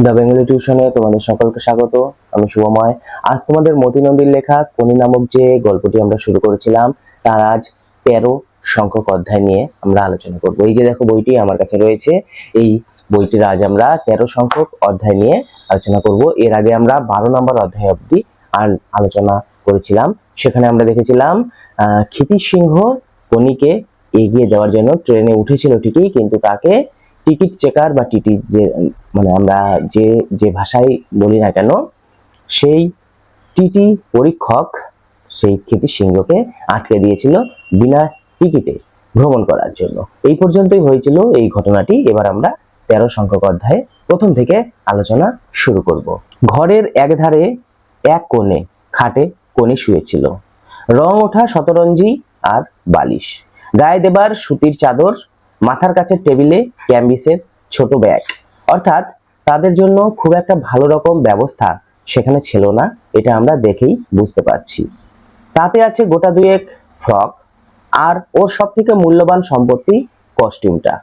The Bengali টিউশনে তোমাদের সকলকে স্বাগত, আমি শুভময়। আজ তোমাদের মতি নদীর লেখা কনি নামক যে গল্পটি আমরা শুরু করেছিলাম, তার আজ তেরো সংখ্যক অধ্যায় নিয়ে আমরা আলোচনা করব। এই যে দেখো বইটি আমার কাছে রয়েছে, এই বইটির আজ আমরা তেরো সংখ্যক অধ্যায় নিয়ে আলোচনা করব। এর আগে আমরা বারো নম্বর অধ্যায় অবধি আল- আলোচনা করেছিলাম। সেখানে আমরা দেখেছিলাম আহ ক্ষিতিশ সিংহ কনিকে এগিয়ে দেওয়ার জন্য ট্রেনে উঠেছিল ঠিকই কিন্তু তাকে টিকিট চেকার বা টিটি যে মানে আমরা যে যে ভাষায় বলি না কেন, সেই টিটি পরীক্ষক সেই ক্ষিতি সিংহকে আটকে দিয়েছিল বিনা টিকিটে ভ্রমণ করার জন্য। এই পর্যন্তই হয়েছিল এই ঘটনাটি। এবার আমরা তেরো সংখ্যক অধ্যায়ে প্রথম থেকে আলোচনা শুরু করব। ঘরের একধারে এক কোণে খাটে কোণে শুয়েছিল। রং ওঠা শতরঞ্জি আর বালিশ। গায়ে দেবার সুতির চাদর, মাথার কাছে টেবিলে ক্যাম্বিসের ছোট ব্যাগ। অর্থাৎ তাদের জন্য খুব একটা ভালো রকম ব্যবস্থা সেখানে ছিল না, এটা আমরা দেখেই বুঝতে পারছি। তাতে আছে গোটা দুয়েক ফ্রক, আর ওর সব থেকে মূল্যবান সম্পত্তি কস্টিউমটা।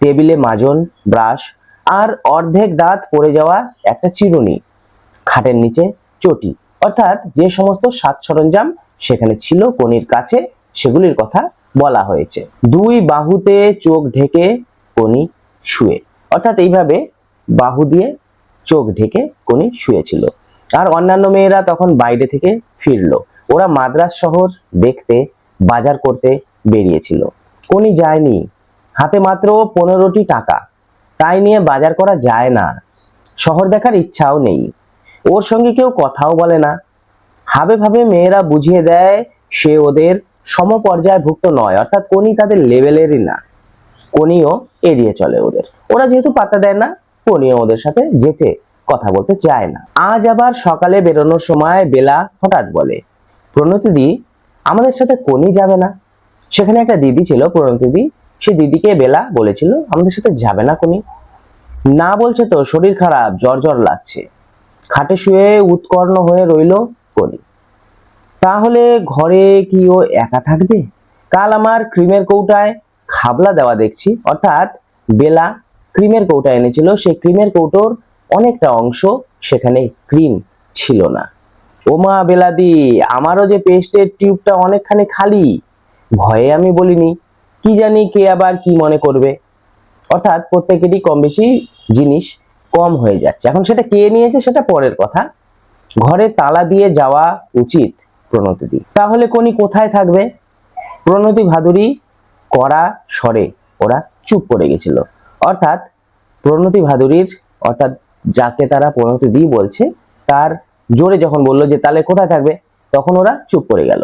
টেবিলে মাজন, ব্রাশ, আর অর্ধেক দাঁত পড়ে যাওয়া একটা চিরুনি, খাটের নিচে চটি। অর্থাৎ যে সমস্ত সাজ সরঞ্জাম সেখানে ছিল কনির কাছে, সেগুলির কথা বলা হয়েছে। দুই বাহুতে চোখ ঢেকে কনি শুয়ে। অর্থাৎ এইভাবে বাহু দিয়ে চোখ ঢেকে কনি শুয়েছিল। আর অন্যান্য মেয়েরা তখন বাইরে থেকে ফিরলো। ওরা মাদ্রাস শহর দেখতে, বাজার করতে বেরিয়েছিল। কনি যায়নি। হাতে মাত্র পনেরোটি টাকা। তাই নিয়ে বাজার করা যায় না। শহর দেখার ইচ্ছাও নেই। ওর সঙ্গে কেউ কথাও বলে না। হাবে ভাবে মেয়েরা বুঝিয়ে দেয়, সে ওদের সমপর্যায়ভুক্ত নয়। অর্থাৎ কোনি তাদের লেভেলেরই না। কোনিও এড়িয়ে চলে ওদের। ওরা যেহেতু পাত্তা দেয় না কোনিও ওদের সাথে যেতে কথা বলতে চায় না। আজ আবার সকালে বেরোনোর সময় বেলা হঠাৎ বলে প্রণতিদি আমাদের সাথে কোনি যাবে না? সেখানে একটা দিদি ছিল প্রণতিদি সে দিদিকে বেলা বলেছিল, আমাদের সাথে যাবে না কোনি না বলছে তো, শরীর খারাপ, জ্বর জ্বর লাগছে। খাটে শুয়ে উৎকর্ণ হয়ে রইল করি তাহলে ঘরে কি ও একা থাকবে? কাল আমার ক্রিমের কৌটায় খাবলা দেওয়া দেখছি। অর্থাৎ বেলা ক্রিমের কৌটা এনেছিল। সেই ক্রিমের কৌটোর অনেকটা অংশ সেখানে ক্রিম ছিল না। ওমা বেলাদি, আমারও যে পেস্টের টিউবটা অনেকখানি খালি। ভয়ে আমি বলিনি, কি জানি কে আবার কি মনে করবে? অর্থাৎ প্রত্যেকেরই কম বেশি জিনিস কম হয়ে যাচ্ছে। এখন সেটা কে নিয়েছে সেটা পরের কথা। ঘরে তালা দিয়ে যাওয়া উচিত প্রণতিদি। তাহলে কোনি কোথায় থাকবে? প্রণতি ভাদুরী কড়া স্বরে ওরা চুপ করে গেছিল। অর্থাৎ প্রণতি ভাদুরীর, অর্থাৎ যাকে তারা প্রণতি দি বলছে, তার জোরে যখন বলল যে, তাহলে কোথায় থাকবে? তখন ওরা চুপ করে গেল।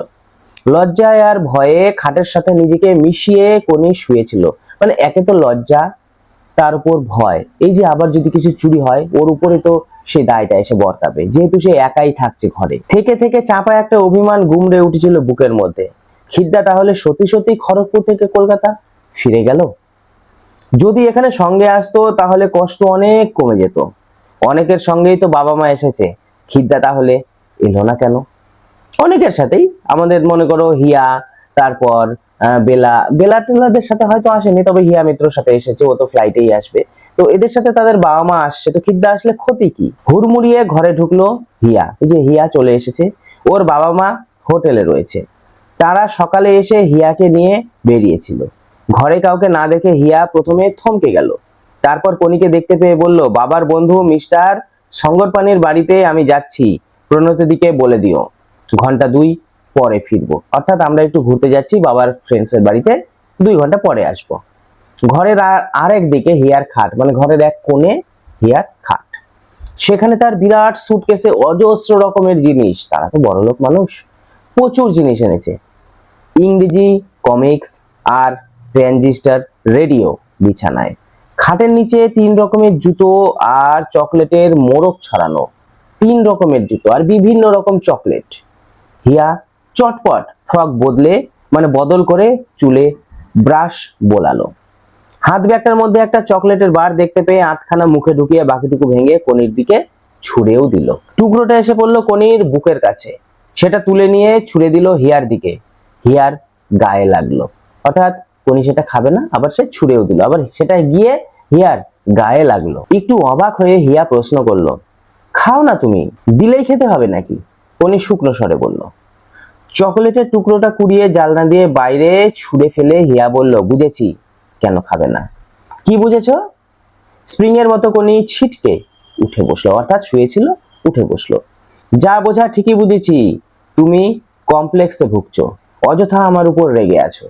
লজ্জায় আর ভয়ে খাটের সাথে নিজেকে মিশিয়ে কোনি শুয়েছিল। মানে একে তো লজ্জা, তার উপর ভয়। এই যে আবার যদি কিছু চুরি হয়, ওর উপরে তো সে দায়টা এসে বর্তাবে। যেহেতু সে একাই থাকছে ঘরে। থেকে থেকে চাপা একটা অভিমান গুমড়ে উঠেছিল বুকের মধ্যে। খিদ্দা তাহলে সত্যি সত্যি খড়গপুর থেকে কলকাতা ফিরে গেল? যদি এখানে সঙ্গে আসতো, তাহলে কষ্ট অনেক কমে যেত। অনেকের সঙ্গেই তো বাবা মা এসেছে। খিদ্দা তাহলে এলো না কেন? অনেকের সাথেই। আমাদের মনে করো হিয়া, তারপর বেলা বেলা টেলাদের সাথে হয়তো আসেনি, তবে হিয়া মিত্রর সাথে এসেছে, ও তো ফ্লাইটেই আসবে। তো এদের সাথে তাদের বাবা মা আসছে, তো খিদ্দা আসলে ক্ষতি কি? হুড়মুড়িয়ে ঘরে ঢুকলো হিয়া। যে হিয়া চলে এসেছে। ওর বাবা মা হোটেলে রয়েছে। তারা সকালে এসে হিয়াকে নিয়ে বেরিয়েছিল। ঘরে কাউকে না দেখে হিয়া প্রথমে থমকে গেল। তারপর কনিকে দেখতে পেয়ে বলল, বাবার বন্ধু মিস্টার সঙ্গরপানির বাড়িতে আমি যাচ্ছি। প্রণতিদিকে বলে দিও। ঘণ্টা দুই পরে ফিরবো। অর্থাৎ আমরা একটু ঘুরতে যাচ্ছি, বাবার ফ্রেন্ডসের বাড়িতে। দুই ঘণ্টা পরে আসব। ঘরের আর- আরেক দিকে হিয়ার খাট মানে ঘরের এক কোণে হিয়ার খাট। সেখানে তার বিরাট সুটকেসে অজস্র রকমের জিনিস। তারা তো বড়লোক মানুষ। প্রচুর জিনিস এনেছে। ইংরেজি, কমিক্স আর ট্রানজিস্টার রেডিও বিছানায়। খাটের নিচে তিন রকমের জুতো আর চকলেটের মোড়ক ছড়ানো। তিন রকমের জুতো আর বিভিন্ন রকম চকলেট। হিয়া চটপট ফ্রক বদলে মানে বদল করে চুলে ব্রাশ বোলালো। হাত ব্যাগটার মধ্যে একটা চকলেটের বার দেখতে পেয়ে আধখানা মুখে ঢুকিয়ে বাকিটুকু ভেঙে কনির দিকে ছুঁড়েও দিল। টুকরোটা এসে পড়ল কনির বুকের কাছে। সেটা তুলে নিয়ে ছুঁড়ে দিল হিয়ার দিকে। হিয়ার গায়ে লাগল। অর্থাৎ কনি সেটা খাবে না, আবার সে ছুঁড়েও দিল। আবার সেটা গিয়ে হিয়ার গায়ে লাগল। একটু অবাক হয়ে হিয়া প্রশ্ন করল, খাও না তুমি, দিলেই খেতে হবে নাকি? কনি শুকনো স্বরে বলল, চকোলেটের টুকরোটা কুড়িয়ে জালনা দিয়ে বাইরে ছুঁড়ে ফেলে হিয়া বলল, বুঝেছি, কেন খাবে না? কি বুঝেছ? স্প্রিং এর মতো কোনি ছিটকে উঠে বসল, অর্থাৎ শুয়েছিল, উঠে বসল। যা বোঝা ঠিকই বুঝেছি, তুমি কমপ্লেক্সে ভুগছো। অযথা আমার উপর রেগে আছো।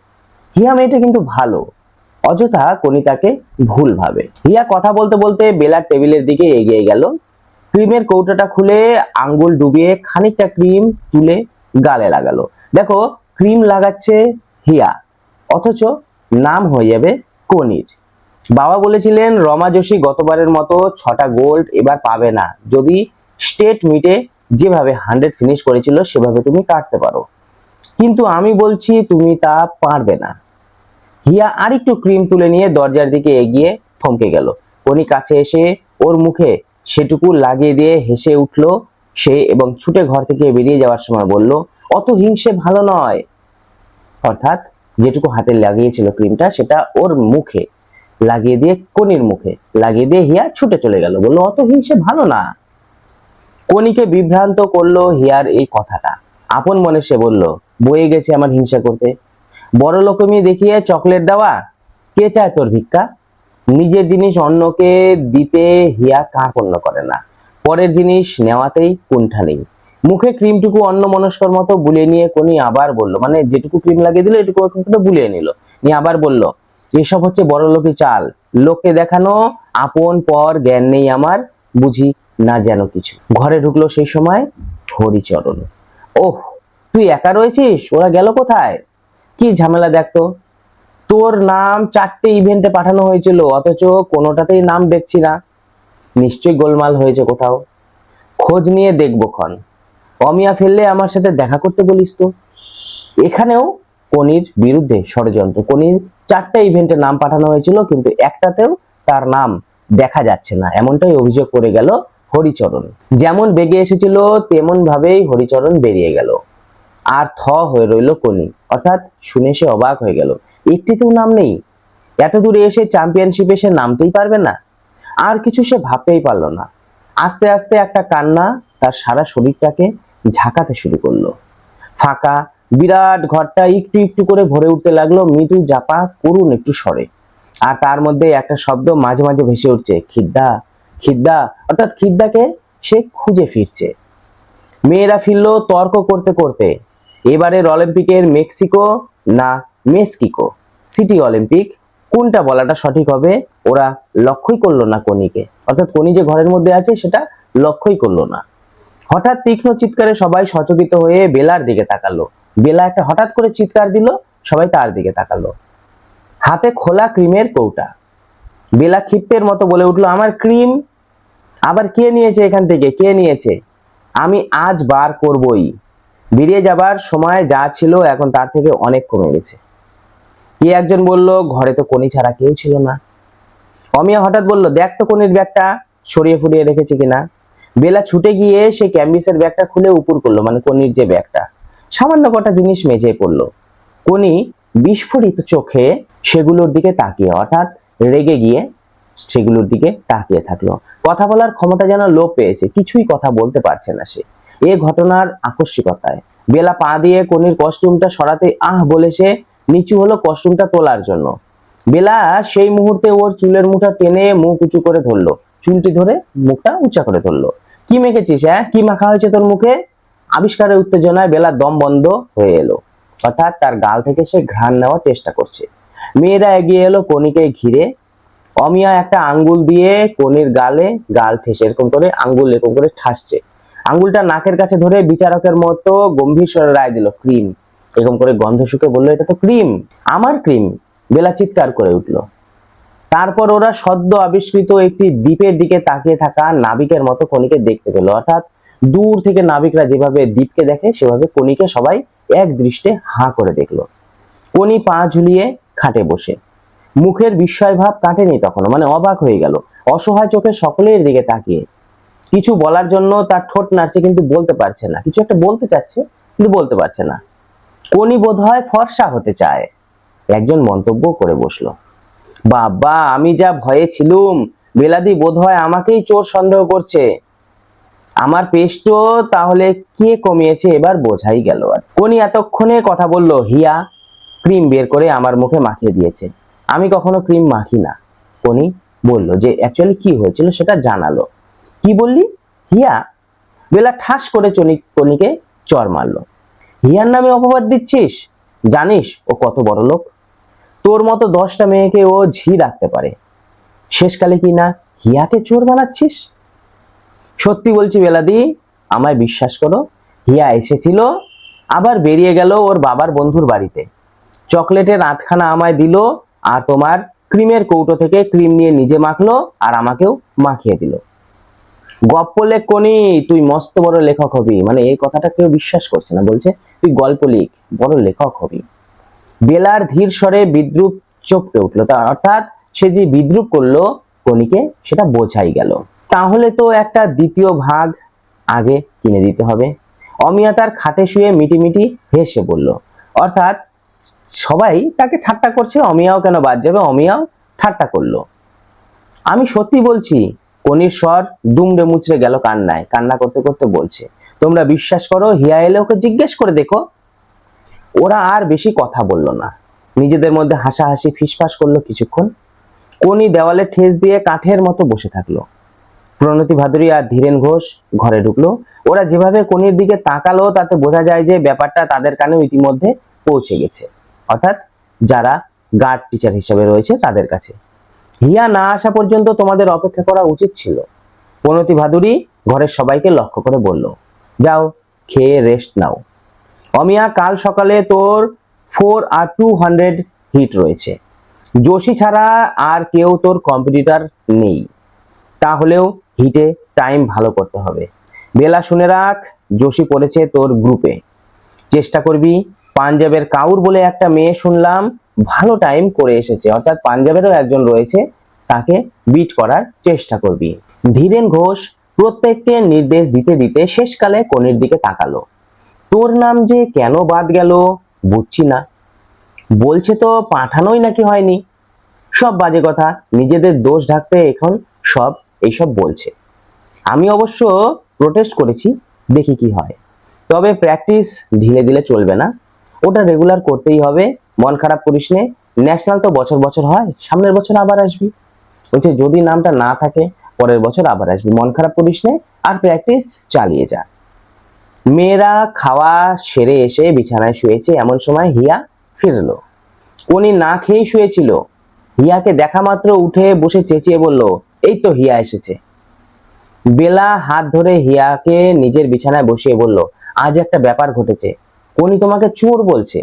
হিয়া মেয়েটা কিন্তু ভালো। অযথা কোনি তাকে ভুল ভাবে। হিয়া কথা বলতে বলতে বেলার টেবিলের দিকে এগিয়ে গেল। ক্রিমের কৌটাটা খুলে আঙ্গুল ডুবিয়ে খানিকটা ক্রিম তুলে গালে লাগালো। দেখো, ক্রিম লাগাচ্ছে হিয়া, অথচ নাম হয়ে যাবে কনির বাবা বলেছিলেন, রমা যোশী গতবারের মতো ছটা গোল্ড এবার পাবে না। যদি স্টেট মিটে যেভাবে হান্ড্রেড ফিনিশ করেছিল, সেভাবে তুমি কাটতে পারো। কিন্তু আমি বলছি, তুমি তা পারবে না। হিয়া আরেকটু ক্রিম তুলে নিয়ে দরজার দিকে এগিয়ে থমকে গেল। কনি কাছে এসে ওর মুখে সেটুকু লাগিয়ে দিয়ে হেসে উঠল। সে এবং ছুটে ঘর থেকে বেরিয়ে যাওয়ার সময় বলল, অত হিংসে ভালো নয়। অর্থাৎ যেটুকু হাতে লাগিয়েছিল ক্রিমটা, সেটা ওর মুখে লাগিয়ে দিয়ে কনির মুখে লাগিয়ে দিয়ে হিয়া ছুটে চলে গেল। বলল, অত হিংসে ভালো না। কনিকে বিভ্রান্ত করল হিয়ার এই কথাটা। আপন মনে সে বলল, বয়ে গেছে আমার হিংসা করতে। বড় লোকমি দেখিয়ে চকলেট দেওয়া, কে চায় তোর ভিক্ষা? নিজের জিনিস অন্যকে দিতে হিয়া কার্পণ্য করে না। পরের জিনিস নেওয়াতেই কুণ্ঠা নেই। মুখে ক্রিমটুকু অন্য মনস্কর মতো বুলিয়ে নিয়ে কোনি আবার বলল মানে যেটুকু ক্রিম লাগিয়ে দিল, এটুকু বুলিয়ে নিল। নিয়ে আবার বলল, এসব হচ্ছে বড় লোকই চাল। লোককে দেখানো আপন পর জ্ঞান নেই আমার, বুঝি না যেন কিছু। ঘরে ঢুকলো সেই সময় হরিচরণ। ওহ, তুই একা রয়েছিস? ওরা গেল কোথায়? কি ঝামেলা দেখতো তোর নাম চারটে ইভেন্টে পাঠানো হয়েছিল, অথচ কোনোটাতেই নাম দেখছি না। নিশ্চয়ই গোলমাল হয়েছে কোথাও। খোঁজ নিয়ে দেখব ক্ষণ। অমিয়া ফেললে আমার সাথে দেখা করতে বলিস তো। এখানেও কনির বিরুদ্ধে ষড়যন্ত্র। কনির চারটা ইভেন্টে নাম পাঠানো হয়েছিল, কিন্তু একটাতেও তার নাম দেখা যাচ্ছে না। এমনটাই অভিযোগ করে গেল হরিচরণ। যেমন বেগে এসেছিল, তেমন ভাবেই হরিচরণ বেরিয়ে গেল। আর থ হয়ে রইল কনি অর্থাৎ শুনে সে অবাক হয়ে গেল। একটিতেও নাম নেই। এত দূরে এসে চ্যাম্পিয়নশিপে সে নামতেই পারবে না। আর কিছু সে ভাবতেই পারল না। আস্তে আস্তে একটা কান্না তার সারা শরীরটাকে ঝাঁকাতে শুরু করল। ফাঁকা, বিরাট ঘরটা একটু একটু করে ভরে উঠতে লাগল মৃদু জাপা করুন একটু সরে আর তার মধ্যে একটা শব্দ মাঝে মাঝে ভেসে উঠছে, খিদ্দা খিদ্দা, অর্থাৎ খিদ্দাকে সে খুঁজে ফিরছে। মেয়েরা ফিরল তর্ক করতে করতে। এবারের অলিম্পিকের মেক্সিকো না মেক্সিকো সিটি অলিম্পিক, কোনটা বলাটা সঠিক হবে? ওরা লক্ষ্যই করল না কনিকে অর্থাৎ কনি যে ঘরের মধ্যে আছে, সেটা লক্ষ্যই করল না। হঠাৎ তীক্ষ্ণ চিৎকারে সবাই সচকিত হয়ে বেলার দিকে তাকালো। বেলা একটা হঠাৎ করে চিৎকার দিল, সবাই তার দিকে তাকালো। হাতে খোলা ক্রিমের কৌটা। বেলা ক্ষিপ্তের মতো বলে উঠল, আমার ক্রিম আবার কে নিয়েছে এখান থেকে? কে নিয়েছে? আমি আজ বার করবই। বেরিয়ে যাবার সময় যা ছিল এখন তার থেকে অনেক কমে গেছে। কে একজন বলল, ঘরে তো কনি ছাড়া কেউ ছিল না। অমিয়া হঠাৎ বলল, দেখ তো কনির ব্যাগটা সরিয়ে ফুরিয়ে রেখেছে কিনা? বেলা ছুটে গিয়ে সে ক্যাম্বিসের ব্যাগটা খুলে উপর করল মানে কনির যে ব্যাগটা। সামান্য কটা জিনিস মেঝে পড়ল। কনি বিস্ফোরিত চোখে সেগুলোর দিকে তাকিয়ে, অর্থাৎ রেগে গিয়ে সেগুলোর দিকে তাকিয়ে থাকল। কথা বলার ক্ষমতা যেন লোপ পেয়েছে, কিছুই কথা বলতে পারছে না সে। এ ঘটনার আকস্মিকতায়। বেলা পা দিয়ে কনির কস্টিউমটা সরাতে আহ বলে সে নিচু হলো কস্টিউমটা তোলার জন্য। বেলা সেই মুহূর্তে ওর চুলের মুঠা টেনে মুখ উঁচু করে ধরলো। চুলটি ধরে মুখটা উঁচা করে ধরলো। কি মেখেছিস হ্যাঁ কি মাখা হয়েছে তোর মুখে? আবিষ্কারের উত্তেজনায় বেলা দম বন্ধ হয়ে এলো। অর্থাৎ তার গাল থেকে সে ঘ্রাণ নেওয়ার চেষ্টা করছে। মেয়েরা এগিয়ে এলো কনিকে ঘিরে। অমিয়া একটা আঙ্গুল দিয়ে কনির গালে গাল ঠেসে এরকম করে আঙ্গুল এরকম করে ঠাসছে। আঙ্গুলটা নাকের কাছে ধরে বিচারকের মতো গম্ভীর স্বরে রায় দিল, ক্রিম। এরকম করে গন্ধ শুকে বলল, এটা তো ক্রিম, আমার ক্রিম। বেলা চিৎকার করে উঠল। তারপর ওরা সদ্য আবিষ্কৃত একটি দ্বীপের দিকে তাকিয়ে থাকা নাবিকের মতো কনিকে দেখতে পেল। অর্থাৎ দূর থেকে নাবিকরা যেভাবে দ্বীপকে দেখে, সেভাবে কনিকে সবাই এক দৃষ্টে হাঁ করে দেখল। কনি পা ঝুলিয়ে খাটে বসে। মুখের বিস্ময় ভাব কাটেনি তখনও মানে অবাক হয়ে গেল। অসহায় চোখে সকলের দিকে তাকিয়ে। কিছু বলার জন্য তার ঠোঁট নাড়ছে কিন্তু বলতে পারছে না। কিছু একটা বলতে চাচ্ছে, কিন্তু বলতে পারছে না। কোনি বোধ হয় ফর্সা হতে চায়। একজন মন্তব্য করে বসল। বাবা, আমি যা ভয়ে ছিলুম, বেলাদি বোধ হয় আমাকেই চোর সন্দেহ করছে। আমার পেস্টও তাহলে কে কমিয়েছে এবার বোঝাই গেল আর। কোনি এতক্ষণে কথা বলল, হিয়া, ক্রিম বের করে আমার মুখে মাখিয়ে দিয়েছে। আমি কখনো ক্রিম মাখি না। কোনি বলল যে অ্যাকচুয়ালি কি হয়েছিল সেটা জানালো। কি বললি? হিয়া বেলা ঠাস করে চনি কনিকে চর মারলো। হিয়ার নামে অপবাদ দিচ্ছিস? জানিস ও কত বড় লোক? তোর মতো দশটা মেয়েকে ও ঝি রাখতে পারে। শেষকালে কি না হিয়াকে চোর বানাচ্ছিস? সত্যি বলছি বেলাদি, আমায় বিশ্বাস করো, হিয়া এসেছিল, আবার বেরিয়ে গেল ওর বাবার বন্ধুর বাড়িতে। চকলেটের আধখানা আমায় দিল আর তোমার ক্রিমের কৌটো থেকে ক্রিম নিয়ে নিজে মাখলো আর আমাকেও মাখিয়ে দিল। গপ্প লেখ কোনি, তুই মস্ত বড় লেখক হবি। মানে এই কথাটা কেউ বিশ্বাস করছে না, বলছে, তুই গল্প লিখ, বড় লেখক হবি। বেলার ধীর স্বরে বিদ্রুপ চপকে উঠল। তা অর্থাৎ সে যে বিদ্রুপ করল, কনিকে সেটা বোঝাই গেল। তাহলে তো একটা দ্বিতীয় ভাগ আগে কিনে দিতে হবে। অমিয়া তার খাটে শুয়ে মিটিমিটি হেসে বলল, অর্থাৎ সবাই তাকে ঠাট্টা করছে, অমিয়াও কেন বাদ যাবে? অমিয়াও ঠাট্টা করল। আমি সত্যি বলছি, কনির স্বর দুমড়ে মুচড়ে গেল কান্নায়। কান্না করতে করতে বলছে, তোমরা বিশ্বাস করো, হিয়া এলে ওকে জিজ্ঞেস করে দেখো। ওরা আর বেশি কথা বলল না। নিজেদের মধ্যে হাসাহাসি ফিসফাস করল কিছুক্ষণ। কোনি দেওয়ালে ঠেস দিয়ে কাঠের মতো বসে থাকল। প্রণতি ভাদুরী আর ধীরেন ঘোষ ঘরে ঢুকলো। ওরা যেভাবে কোনির দিকে তাকালো, তাতে বোঝা যায় যে ব্যাপারটা তাদের কানেও ইতিমধ্যে পৌঁছে গেছে। অর্থাৎ যারা গার্ড টিচার হিসেবে রয়েছে তাদের কাছে। হিয়া না আসা পর্যন্ত তোমাদের অপেক্ষা করা উচিত ছিল। প্রণতি ভাদুরী ঘরের সবাইকে লক্ষ্য করে বলল, যাও, খেয়ে রেস্ট নাও। অমিয়া, কাল সকালে তোর ফোর আর টু হান্ড্রেড হিট রয়েছে। যোশী ছাড়া আর কেউ তোর কম্পিটিটর নেই। তাহলেও হিটে টাইম ভালো করতে হবে। বেলা শুনে রাখ যোশী পড়েছে তোর গ্রুপে চেষ্টা করবি পাঞ্জাবের কাউর বলে একটা মেয়ে শুনলাম, ভালো টাইম করে এসেছে। অর্থাৎ পাঞ্জাবেরও একজন রয়েছে, তাকে বিট করার চেষ্টা করবি। ধীরেন ঘোষ প্রত্যেককে নির্দেশ দিতে দিতে শেষকালে কোণের দিকে তাকালো। তোর নাম যে কেন বাদ গেল বুঝছি না। বলছে তো পাঠানোই নাকি হয়নি। সব বাজে কথা, নিজেদের দোষ ঢাকতে এখন সব এইসব বলছে। আমি অবশ্য প্রোটেস্ট করেছি, দেখি কি হয়। তবে প্র্যাকটিস ঢিলে দিলে চলবে না। ওটা রেগুলার করতেই হবে। মন খারাপ করিস নে। ন্যাশনাল তো বছর বছর হয়, সামনের বছর আবার আসবি। বলছে, যদি নামটা না থাকে, পরের বছর আবার আসবি। মন খারাপ করিস নে আর প্র্যাকটিস চালিয়ে যা। মেয়েরা খাওয়া সেরে এসে বিছানায় শুয়েছে। এমন সময় হিয়া ফিরলো। উনি না খেয়েই শুয়েছিল। হিয়াকে দেখা মাত্র উঠে বসে চেঁচিয়ে বলল, এই তো হিয়া এসেছে। বেলা হাত ধরে হিয়াকে নিজের বিছানায় বসিয়ে বলল, আজ একটা ব্যাপার ঘটেছে। কোনি তোমাকে চোর বলছে।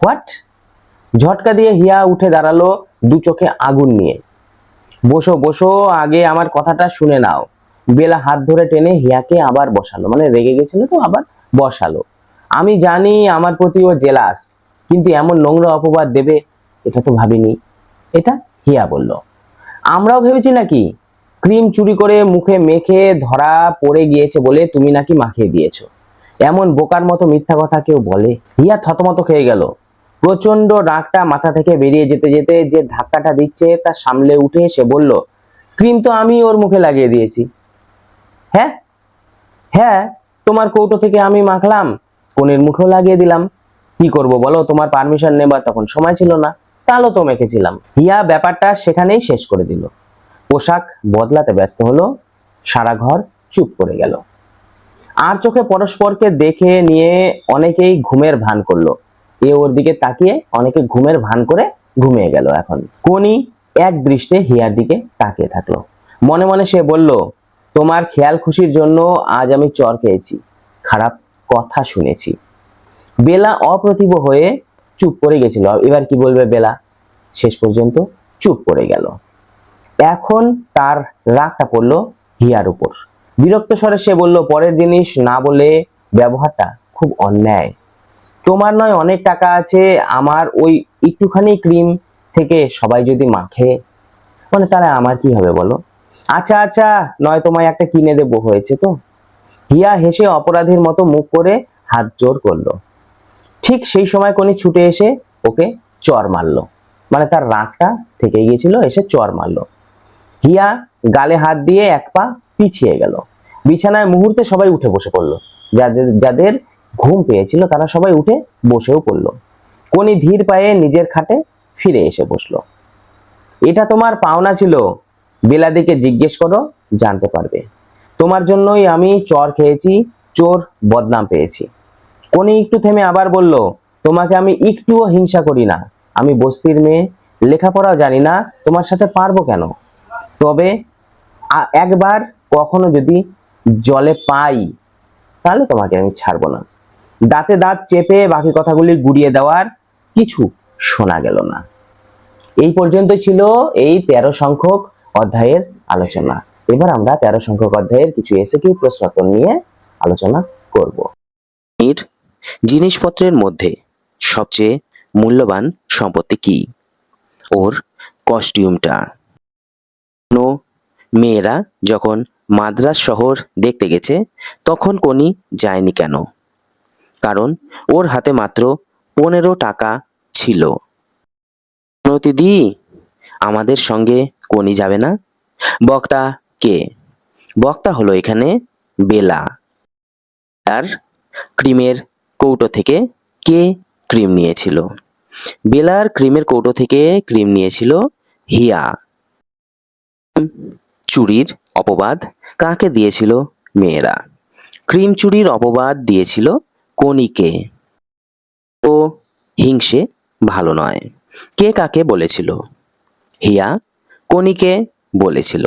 হোয়াট ঝটকা দিয়ে হিয়া উঠে দাঁড়াল দু চোখে আগুন নিয়ে। বসো বসো, আগে আমার কথাটা শুনে নাও। বেলা হাত ধরে টেনে হিয়াকে আবার বসালো। মানে রেগে গেছিল তো, আবার বসালো। আমি জানি আমার প্রতি ও জেলাস, কিন্তু এমন নোংরা অপবাদ দেবে, এটা তো ভাবিনি। এটা হিয়া বলল। আমরাও ভেবেছি নাকি? ক্রিম চুরি করে মুখে মেখে ধরা পড়ে গিয়েছে বলে তুমি নাকি মাখিয়ে দিয়েছ। এমন বোকার মতো মিথ্যা কথা কেউ বলে? হিয়া থতমত খেয়ে গেল। প্রচণ্ড রাগটা মাথা থেকে বেরিয়ে যেতে যেতে যে ধাক্কাটা দিচ্ছে তা সামলে উঠে সে বলল, ক্রিম তো আমি ওর মুখে লাগিয়ে দিয়েছি। হ্যাঁ? হ্যাঁ তোমার কৌটো থেকে আমি মাখলাম, কোনের মুখেও লাগিয়ে দিলাম। কি করব বলো, তোমার পারমিশন নেবার তখন সময় ছিল না তাহলে তো মেখেছিলাম। হিয়া ব্যাপারটা সেখানেই শেষ করে দিল। পোশাক বদলাতে ব্যস্ত হলো, সারা ঘর চুপ করে গেল। আর চোখে পরস্পরকে দেখে নিয়ে অনেকেই ঘুমের ভান করল। এ ওর দিকে তাকিয়ে অনেকে ঘুমের ভান করে ঘুমিয়ে গেল এখন। কোনি এক দৃষ্টে হিয়ার দিকে তাকিয়ে থাকল। মনে মনে সে বলল, তোমার খেয়াল খুশির জন্য আজ আমি চর খেয়েছি। খারাপ কথা শুনেছি। বেলা অপ্রতিভ হয়ে চুপ করে গেছিল। এবার কি বলবে বেলা? শেষ পর্যন্ত চুপ করে গেল। এখন তার রাগটা পড়ল হিয়ার উপর। বিরক্ত স্বরে সে বলল, পরের জিনিস না বলে ব্যবহারটা খুব অন্যায়। তোমার নয়, অনেক টাকা আছে, আমার ওই একটুখানি ক্রিম থেকে সবাই যদি মাখে। মানে তারা আমার কি হবে বলো? আচ্ছা আচ্ছা নয়, তোমায় একটা কিনে দেবো হয়েছে তো? হিয়া হেসে অপরাধীর মতো মুখ করে হাত জোর করল। ঠিক সেই সময় কোনি ছুটে এসে ওকে চর মারলো। মানে তার রাগটা থেকে গিয়েছিল, এসে চর মারলো। হিয়া গালে হাত দিয়ে এক পা পিছিয়ে গেল। বিছানায় মুহূর্তে সবাই উঠে বসে পড়ল। যাদের যাদের ঘুম পেয়েছিল তারা সবাই উঠে বসেও পড়ল। কোনি ধীর পায়ে নিজের খাটে ফিরে এসে বসল। এটা তোমার পাওনা ছিল? বিলাদিকে জিজ্ঞেস করো, জানতে পারবে। তোমার জন্যই আমি চর খেয়েছি, চোর বদনাম পেয়েছি। কোনি একটু থেমে আবার বলল, তোমাকে আমি একটুও হিংসা করি না। আমি বস্তির মেয়ে, লেখাপড়াও জানি না, তোমার সাথে পারব কেন? তবে একবার কখনো যদি জলে পাই, তাহলে তোমাকে আমি ছাড়বো না। দাঁতে দাঁত চেপে বাকি কথাগুলি গুড়িয়ে দেওয়ার কিছু শোনা গেল না। এই পর্যন্ত ছিল এই তেরো সংখ্যক অধ্যায়ের আলোচনা। এবার আমরা তেরো সংখ্যক অধ্যায়ের কিছু এসে কিউ প্রশ্নোত্তর নিয়ে আলোচনা করব। এর জিনিসপত্রের মধ্যে সবচেয়ে মূল্যবান সম্পত্তি কি? ওর কস্টিউমটা নো মেয়েরা যখন মাদ্রাস শহর দেখতে গেছে, তখন কোনি যায়নি কেন? কারণ ওর হাতে মাত্র পনেরো টাকা ছিল। প্রতিদি আমাদের সঙ্গে কোনি যাবে না? বক্তা কে? বক্তা হলো এখানে বেলা। আর ক্রিমের কৌটো থেকে কে ক্রিম নিয়েছিল? বেলার ক্রিমের কৌটো থেকে ক্রিম নিয়েছিল হিয়া। চুরির অপবাদ কাকে দিয়েছিল? মেয়েরা। ক্রিম চুরির অপবাদ দিয়েছিল কনিকে ও হিংসে ভালো নয়। কে কাকে বলেছিল? হিয়া কনিকে বলেছিল।